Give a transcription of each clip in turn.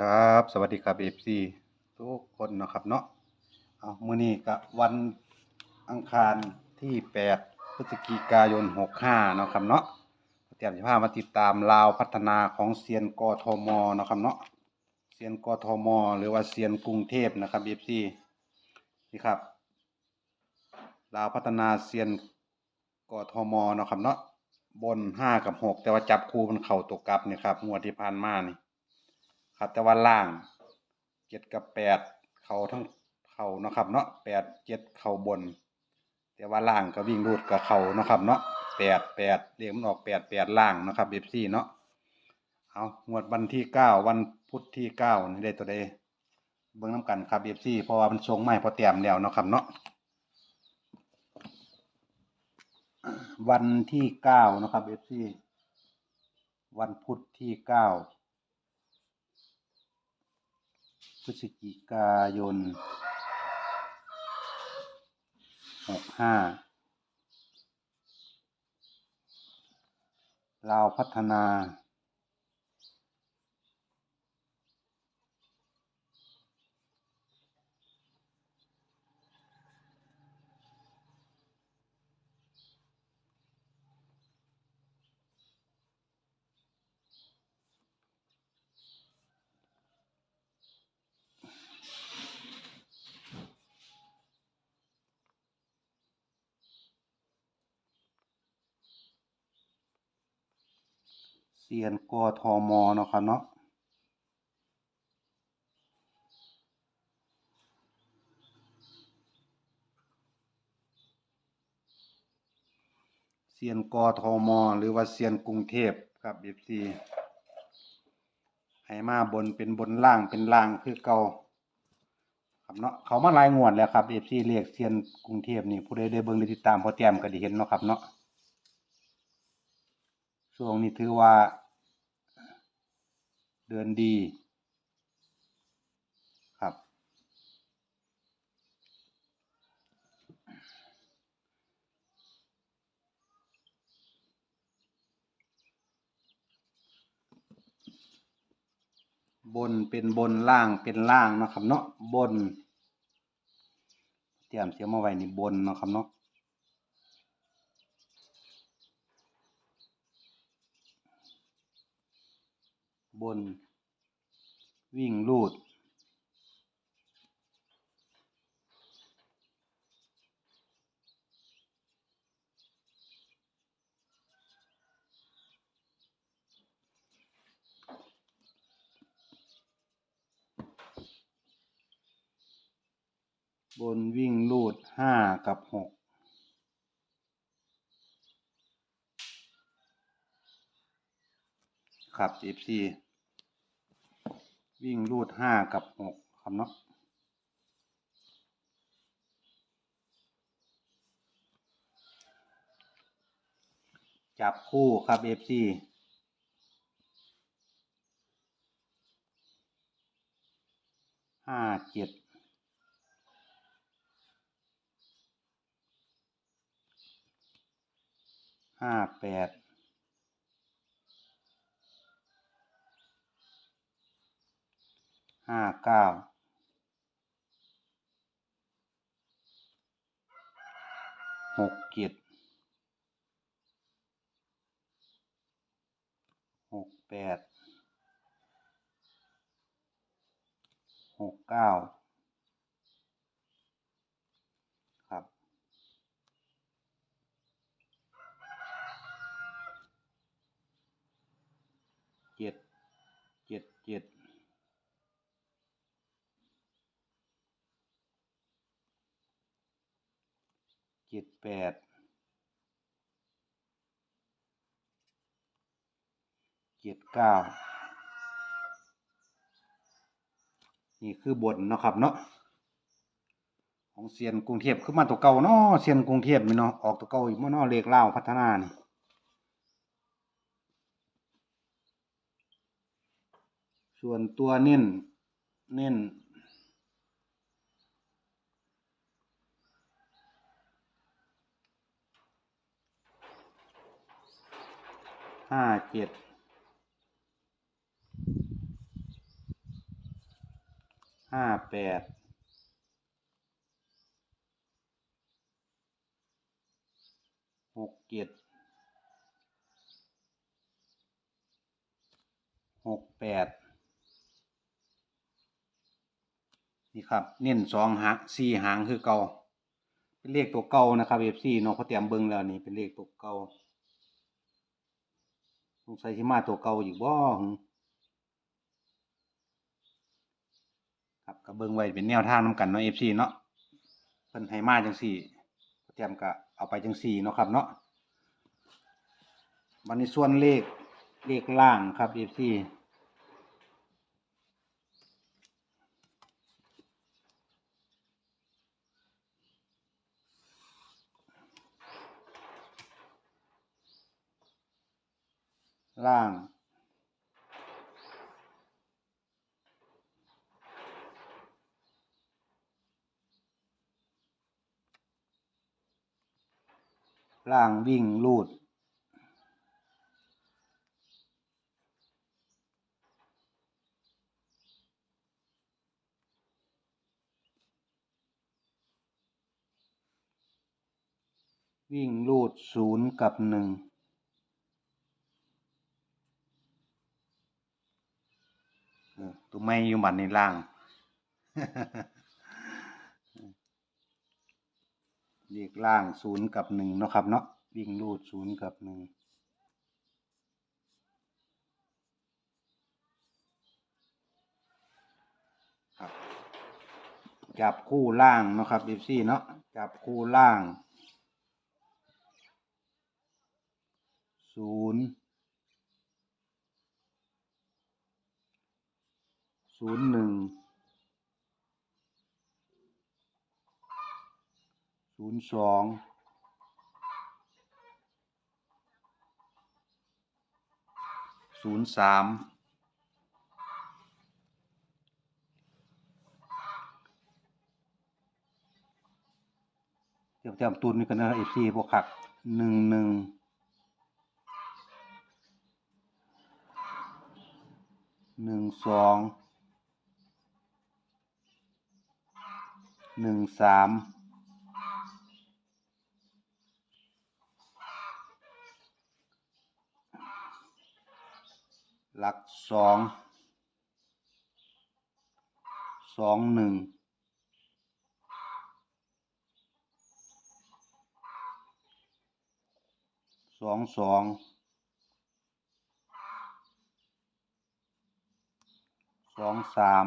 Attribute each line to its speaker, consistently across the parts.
Speaker 1: ครับ สวัสดีครับ FC ทุกคนนะครับเนาะเอามื้อนี้ก็วันอังคารที่ 8 พฤศจิกายน 65 เนาะครับเนาะเตรียมจะพามาติดตามลาวพัฒนาของเซียนกทมเนาะครับเนาะเซียนกทม หรือว่าเซียนกรุงเทพนะครับ FC นี่ครับลาวพัฒนาเซียนกทมเนาะครับเนาะบน 5 กับ 6 แต่ว่าจับคู่มันเข้าตกกลับนี่ครับงวดที่ผ่านมานี่ ครับแต่ว่าล่างเจ็ดกับแปดเขาทั้งเขาเนาะครับเนาะแปดเจ็ดเขาบน แต่ว่าล่างก็วิ่งรูดกับเขาเนาะครับเนาะแปดแปดเรียกมันออกแปดแปดล่างนะครับเอฟซีเนาะเอางวดวันที่เก้าวันพุธที่เก้านี่ได้ตัวใดเบิ่งน้ำกันครับเอฟซีเพราะว่ามันทรงไม่พอเตรียมแล้วเนาะครับเนาะวันที่เก้านะครับเอฟซีวันพุธที่เก้า พฤศจิกายนหกห้าลาวพัฒนา ซียนกอทอมอเนาะครับเนาะเซียนกอทอมอหรือว่าเซียนกรุงเทพครับเอฟซีให้มาบนเป็นบนล่างเป็นล่างคือเก่าครับเนาะเขามาลายงวดแล้วครับเอฟซีเรียกเซียนกรุงเทพนี่ผู้ใดได้เบิ่งได้ติดตามพอแต้มก็ได้เห็นเนาะครับเนาะช่วงนี้ถือว่า เดือนดี ครับ บนเป็นบนล่างเป็นล่างนะครับเนาะบน เตรียมเสียมาไว้นี่บนนะครับเนาะ บน วิ่งลูด บนวิ่งลูดห้ากับหกครับ FC วิ่งลูดห้ากับหกครับเนาะจับคู่ครับ FC ห้าเจ็ดห้าแปด ห้าเก้าหกเจ็ดหกแปดหกเก้าครับ เจ็ด เจ็ด เจ็ด เจ็ด แปดเจ็ดเก้านี่คือบนเนาะครับเนาะของเซียนกรุงเทพคือมาตัวเก่าเนาะเซียนกรุงเทพนี่เนาะออกตัวเก่าอีกเมาเนาะเลขเล่าวพัฒนานี่ส่วนตัวเน้นเน้น ห้าเจ็ดห้าแปดหกเจ็ดหกแปดนี่ครับ เน้นสองหางสี่หางคือเก่าเป็นเลขตัวเก่านะครับเอฟซีน้องเขาเตรียมเบิ้งแล้วนี่เป็นเลขตัวเก่า งสัยสิมาตัวเก่าอยู่บ่ครับก็เบิ้งไว้เป็นแนวทางน้กันเนาะเอฟซีเนาะเพิ่นให้มาจังสี่เตรียมก็เอาไปจังสี่เนาะครับเนาะวันนี้ส่วนเลขเลขล่างครับเล่าง ล่างวิ่งลูด วิ่งลูดศูนย์กับหนึ่ง เออตัว ไม่อยู่บัดในล่าง เรียกล่างศูนย์กับหนึ่งเนาะครับเนาะวิ่งรูดศูนย์กับหนึ่งครับจับคู่ล่างเนาะครับเอฟซีเนาะจับคู่ล่างศูนย์ ศูนย์หนึ่งศูนย์สองศูนย์สามเตรียมเตรียมตุนนี่กันนะเอฟซีพวกขักหนึ่งหนึ่งหนึ่งสอง หนึ่งสามหลักสองสองหนึ่งสองสองสองสาม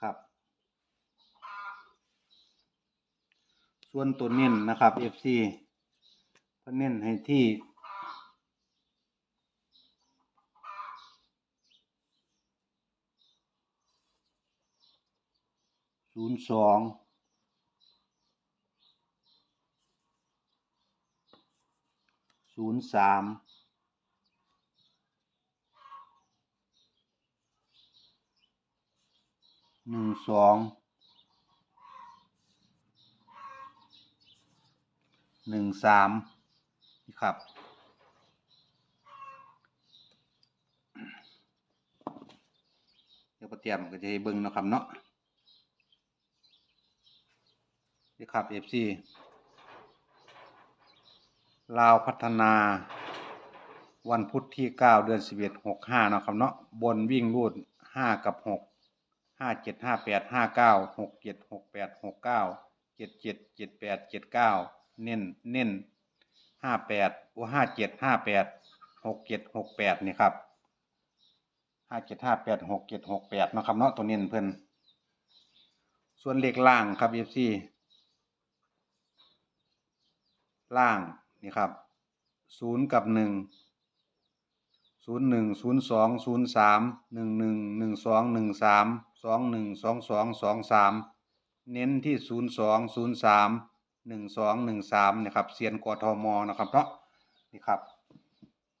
Speaker 1: ครับ ส่วนตัวเน้นนะครับ FC เพิ่นเน้นให้ที่ศูนย์สองศูนย์สามหนึ่งสอง หนึ่งสามนี่ครับ เดี๋ยวเตรียมก็จะให้เบิ่งเนาะครับเนาะนี่ครับ FC ลาวพัฒนาวันพุธที่ 9 เดือน 11 65เนาะครับเนาะบนวิ่งรูด 5 กับ 6 5 7 5 8 5 9 6 7 6 8 6 9 7 7 7 8 7 9 เน้นเน้น58โอ้57 58 67 68นี่ครับ57 58 67 68เนะครับเนาะตัวเน้นเพิ่นส่วนเลขล่างครับ FC ล่างนี่ครับศูนย์กับหนึ่งศูนย์หนึ่งศูนย์สองศูนย์สามหนึ่งหนึ่งหนึ่งสองหนึ่งสามสองหนึ่งสองสองสองสามเน้นที่ศูนย์สองศูนย์สาม หนึ่งสองหนึ่งสามนะครับเซียนกทมนะครับเนาะนี่ครับ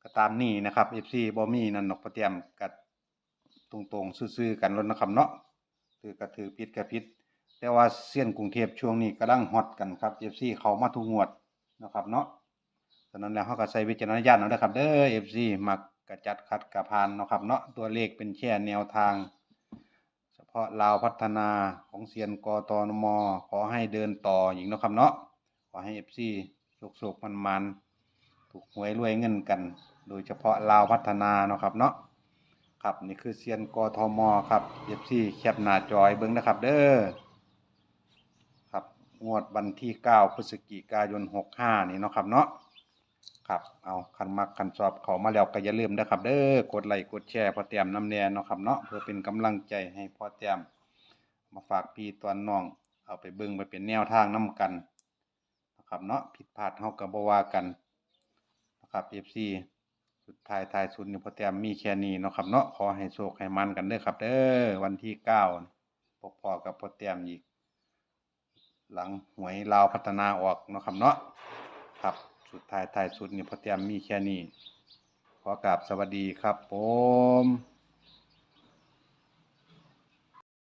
Speaker 1: ก็ตามนี่นะครับ FC บอมี่นันนกประเตียมกัดตรงๆซื่อๆกันแล้วนะครับเนาะถือกระถือพิษกระพิษแต่ว่าเส้นกรุงเทพช่วงนี้กำลังฮอตกันครับ FC เขามาทุกงวดนะครับเนาะฉะนั้นแล้วเขาก็ใช้วิจารณญาณเอาเด้ครับเด้อ FC มักกระจัดคัดกระพานนะครับเนาะตัวเลขเป็นแค่แนวทาง เฉพาะลาวพัฒนาของเซียนกตนมอขอให้เดินต่ออีกเนะครับเนาะขอให้เอฟซีโศกๆมันมันๆถูกหวยรวยเงินกัน โดยเฉพาะลาวพัฒนาเนาะครับเนาะครับนี่คือเซียนกทอมอครับเอฟซีแคปหน้าจอยเบิ้งนะครับ เด้อครับงวดวันที่ 9 พฤศจิกายน 65 นี่เนาะครับเนาะ ครับ เอาคันมักคันชอบเขามาแล้วก็อย่าลืมนะครับ เด้อกดไลค์กดแชร์พอเตรียมน้ำแน่เนาะครับเนาะเพื่อเป็นกำลังใจให้พอเตรียมมาฝากพี่ตอนน้อง เอาไปเบิ่งไปเป็นแนวทางนํกันนะครับเนาะผิดพลาดเฮาก็บ่ว่ากันนะครับ FC สุดท้ายท้ายสุดนี่พอเตรียมมีแค่นี้เนาะครับเนาะขอให้โชคให้มันกันเด้อครับ เด้อวันที่9พบพอกับพอเตรียมอีก หลังหวยลาวพัฒนาออกเนาะครับเนาะครับ สุดท้ายท้ายสุดนี่พอเตรียมมีแค่นี้ ขอกราบสวัสดีครับผม